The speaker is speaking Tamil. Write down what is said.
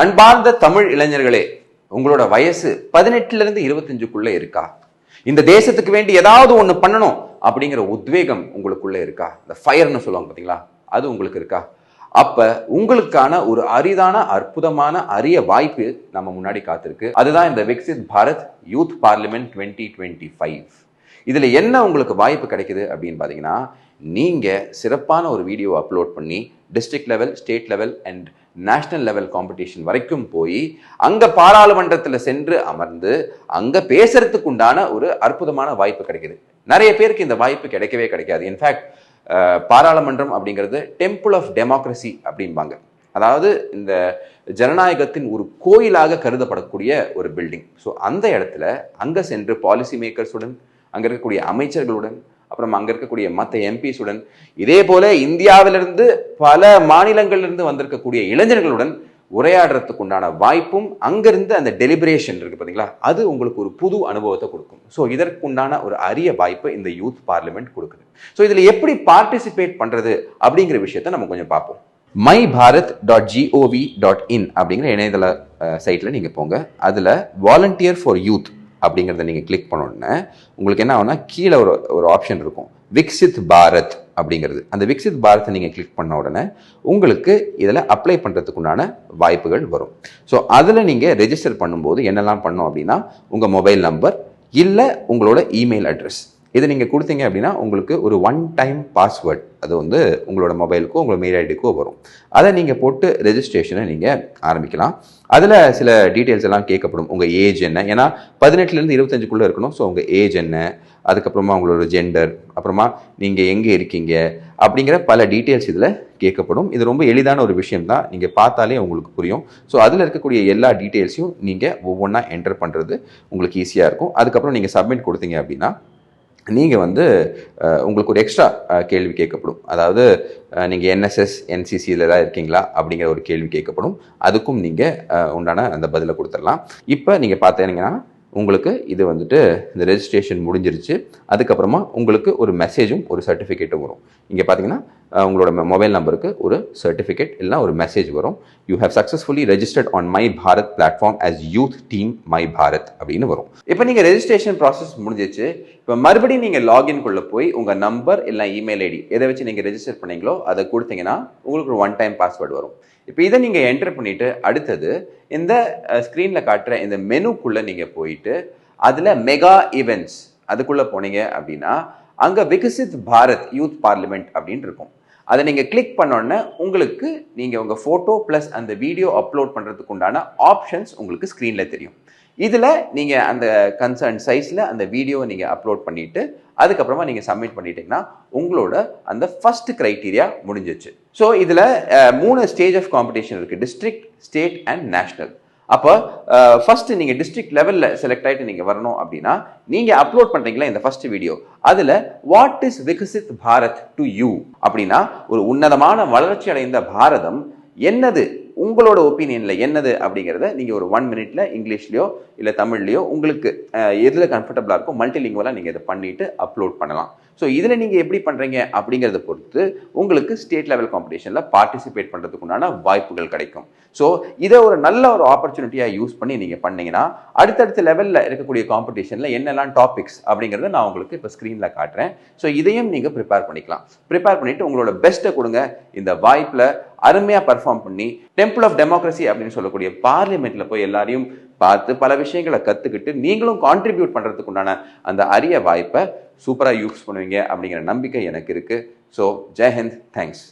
அன்பார்ந்த தமிழ் இளைஞர்களே உங்களோட வயசு பதினெட்டுல இருந்து இருபத்தஞ்சுக்குள்ள இருக்கா? இந்த தேசத்துக்கு வேண்டி ஏதாவது ஒண்ணு பண்ணணும் அப்படிங்கிற உத்வேகம் உங்களுக்குள்ள இருக்கா? இந்த ஃபயர்னு சொல்லுவாங்க பாத்தீங்களா? அது உங்களுக்கு இருக்கா? அப்ப உங்களுக்கான ஒரு அரிதான அற்புதமான அரிய வாய்ப்பு நம்ம முன்னாடி காத்திருக்கு. அதுதான் இந்த Viksit Bharat youth parliament twenty twenty five. இதுல என்ன உங்களுக்கு வாய்ப்பு கிடைக்குது அப்படின்னு பாத்தீங்கன்னா நீங்க சிறப்பான ஒரு வீடியோ அப்லோட் பண்ணி district level state level and national level competition வரைக்கும் போய் அங்கே பாராளுமன்றத்தில் சென்று அமர்ந்து அங்கே பேசுறதுக்கு உண்டான ஒரு அற்புதமான வாய்ப்பு கிடைக்குது. நிறைய பேருக்கு இந்த வாய்ப்பு கிடைக்கவே கிடைக்காது. இன்ஃபேக்ட் பாராளுமன்றம் அப்படிங்கிறது டெம்பிள் ஆஃப் டெமோக்ரஸி அப்படிம்பாங்க. அதாவது இந்த ஜனநாயகத்தின் ஒரு கோயிலாக கருதப்படக்கூடிய ஒரு பில்டிங் ஸோ அந்த இடத்துல அங்கே சென்று பாலிசி மேக்கர்ஸுடன் அங்கே இருக்கக்கூடிய அமைச்சர்களுடன் அப்புறம் அங்கே இருக்கக்கூடிய மற்ற எம்பிஸுடன் இதே போல இந்தியாவிலிருந்து பல மாநிலங்களிலிருந்து வந்திருக்கக்கூடிய இளைஞர்களுடன் உரையாடுறதுக்கு உண்டான வாய்ப்பும் அங்கிருந்து அந்த டெலிபரேஷன் இருக்கு பார்த்தீங்களா அது உங்களுக்கு ஒரு புது அனுபவத்தை கொடுக்கும். ஸோ இதற்குண்டான ஒரு அரிய வாய்ப்பை இந்த யூத் பார்லிமெண்ட் கொடுக்குது. ஸோ இதில் எப்படி பார்ட்டிசிபேட் பண்ணுறது அப்படிங்கிற விஷயத்த நம்ம கொஞ்சம் பார்ப்போம். My Bharat dot G O V dot in அப்படிங்கிற இணையதள சைட்டில் நீங்கள் போங்க. அதில் வாலண்டியர் ஃபார் யூத் அப்படிங்கிறத நீங்கள் கிளிக் பண்ண உடனே உங்களுக்கு என்ன ஆகும்னா கீழே ஒரு ஒரு ஆப்ஷன் இருக்கும். விக்சித் பாரத் அப்படிங்கிறது. அந்த விக்சித் பாரத்தை நீங்கள் கிளிக் பண்ண உடனே உங்களுக்கு இதில் அப்ளை பண்ணுறதுக்குண்டான வாய்ப்புகள் வரும். ஸோ அதில் நீங்கள் ரெஜிஸ்டர் பண்ணும்போது என்னெல்லாம் பண்ணோம் அப்படின்னா உங்கள் மொபைல் நம்பர் இல்லை உங்களோட இமெயில் அட்ரஸ் இதை நீங்கள் கொடுத்தீங்க அப்படின்னா உங்களுக்கு ஒரு ஒன் டைம் பாஸ்வேர்ட் அது வந்து உங்களோட மொபைலுக்கோ உங்களோட மெயில் ஐடிக்கோ வரும். அதை நீங்கள் போட்டு ரெஜிஸ்ட்ரேஷனை நீங்கள் ஆரம்பிக்கலாம். அதில் சில டீட்டெயில்ஸ் எல்லாம் கேட்கப்படும். உங்கள் ஏஜ் என்ன? ஏன்னா பதினெட்டுலேருந்து இருபத்தஞ்சுக்குள்ளே இருக்கணும். ஸோ உங்கள் ஏஜ் என்ன? அதுக்கப்புறமா உங்களோட ஜெண்டர் அப்புறமா நீங்கள் எங்கே இருக்கீங்க? அப்படிங்கிற பல டீட்டெயில்ஸ் இதில் கேட்கப்படும். இது ரொம்ப எளிதான ஒரு விஷயம் தான். நீங்கள் பார்த்தாலே உங்களுக்கு புரியும். ஸோ அதில் இருக்கக்கூடிய எல்லா டீட்டெயில்ஸையும் நீங்கள் ஒவ்வொன்றா என்டர் பண்ணுறது உங்களுக்கு ஈஸியாக இருக்கும். அதுக்கப்புறம் நீங்கள் சப்மிட் கொடுத்தீங்க அப்படின்னா நீங்கள் வந்து உங்களுக்கு ஒரு எக்ஸ்ட்ரா கேள்வி கேட்கப்படும். அதாவது நீங்கள் என்எஸ்எஸ் என்சிசியில் தான் இருக்கீங்களா? அப்படிங்கிற ஒரு கேள்வி கேட்கப்படும். அதுக்கும் நீங்கள் உண்டான அந்த பதிலை கொடுத்துடலாம். இப்போ நீங்கள் பார்த்தீங்கன்னா உங்களுக்கு இது வந்துட்டு இந்த ரெஜிஸ்ட்ரேஷன் முடிஞ்சிருச்சு. அதுக்கப்புறமா உங்களுக்கு ஒரு மெசேஜும் ஒரு சர்டிஃபிகேட்டும் வரும். இங்கே பார்த்தீங்கன்னா உங்களோட மொபைல் நம்பருக்கு ஒரு சர்டிஃபிகேட் இல்லைனா ஒரு மெசேஜ் வரும். You have successfully registered on my Bharat platform as youth team my Bharat அப்படின்னு வரும். இப்போ நீங்கள் ரெஜிஸ்ட்ரேஷன் ப்ராசஸ் முடிஞ்சிச்சு. இப்போ மறுபடியும் நீங்கள் லாகின் குள்ளே போய் உங்கள் நம்பர் இல்லை இமெயில் ஐடி எதை வச்சு நீங்கள் ரெஜிஸ்டர் பண்ணீங்களோ அதை கொடுத்தீங்கன்னா உங்களுக்கு ஒரு ஒன் டைம் பாஸ்வேர்டு வரும். இப்போ இதை நீங்கள் என்டர் பண்ணிவிட்டு அடுத்தது இந்த ஸ்க்ரீனில் காட்டுற இந்த மெனுக்குள்ளே நீங்கள் போயிட்டு அதில் மெகா ஈவெண்ட்ஸ் அதுக்குள்ளே போனீங்க அப்படின்னா அங்கே விகசித் பாரத் யூத் பார்லிமெண்ட் அப்படின்னு இருக்கும். அதை நீங்கள் கிளிக் பண்ணோன்னே உங்களுக்கு நீங்கள் உங்கள் ஃபோட்டோ ப்ளஸ் அந்த வீடியோ அப்லோட் பண்ணுறதுக்கு உண்டான ஆப்ஷன்ஸ் உங்களுக்கு ஸ்க்ரீனில் தெரியும். இதில் நீங்கள் அந்த கன்சர்ன் சைஸில் அந்த வீடியோவை நீங்கள் அப்லோட் பண்ணிவிட்டு அதுக்கப்புறமா நீங்கள் சப்மிட் பண்ணிட்டீங்கன்னா உங்களோட அந்த ஃபஸ்ட் க்ரைட்டீரியா முடிஞ்சிச்சு. ஸோ இதில் மூணு ஸ்டேஜ் ஆஃப் காம்படிஷன் இருக்குது டிஸ்ட்ரிக்ட் ஸ்டேட் அண்ட் நேஷ்னல் அப்போ ஃபஸ்ட்டு நீங்கள் டிஸ்ட்ரிக்ட் லெவலில் செலக்ட் ஆகிட்டு நீங்கள் வரணும் அப்படின்னா நீங்கள் அப்லோட் பண்ணுறீங்களா இந்த ஃபர்ஸ்ட் வீடியோ அதில் what is Viksit Bharat to you அப்படின்னா ஒரு உன்னதமான வளர்ச்சி அடைந்த பாரதம் என்னது? உங்களோட ஒப்பீனியனில் என்னது அப்படிங்கிறத நீங்கள் ஒரு ஒன் மினிட்ல இங்கிலீஷ்லையோ இல்லை தமிழ்லையோ உங்களுக்கு எதில் கம்ஃபர்டபுளாக கம்ஃபர்டபுளா இருக்கோ மல்டிலிங்குவலா நீங்கள் இதை பண்ணிட்டு அப்லோட் பண்ணலாம். ஸோ இதில் நீங்கள் எப்படி பண்ணுறீங்க அப்படிங்கிறத பொறுத்து உங்களுக்கு ஸ்டேட் லெவல் காம்படிஷனில் பார்ட்டிசிபேட் பண்ணுறதுக்குண்டான வாய்ப்புகள் கிடைக்கும். ஸோ இதை ஒரு நல்ல ஒரு ஆப்பர்ச்சுனிட்டியாக யூஸ் பண்ணி நீங்கள் பண்ணீங்கன்னா அடுத்தடுத்த லெவலில் இருக்கக்கூடிய காம்படிஷனில் என்னெல்லாம் டாபிக்ஸ் அப்படிங்கிறத நான் உங்களுக்கு இப்போ ஸ்க்ரீனில் காட்டுறேன். ஸோ இதையும் நீங்கள் ப்ரிப்பேர் பண்ணிக்கலாம். ப்ரிப்பேர் பண்ணிவிட்டு உங்களோட பெஸ்ட்டை கொடுங்க. இந்த வாய்ப்பில் அருமையாக பர்ஃபார்ம் பண்ணி டெம்பிள் ஆஃப் டெமோக்ரஸி அப்படின்னு சொல்லக்கூடிய பார்லிமெண்ட்டில் போய் எல்லாரையும் பார்த்து பல விஷயங்களை கற்றுக்கிட்டு நீங்களும் கான்ட்ரிபியூட் பண்ணுறதுக்கு உண்டான அந்த அரிய வாய்ப்பை சூப்பராக யூஸ் பண்ணுவீங்க அப்படிங்கிற நம்பிக்கை எனக்கு இருக்குது ஸோ ஜெய்ஹிந்த் தேங்க்ஸ்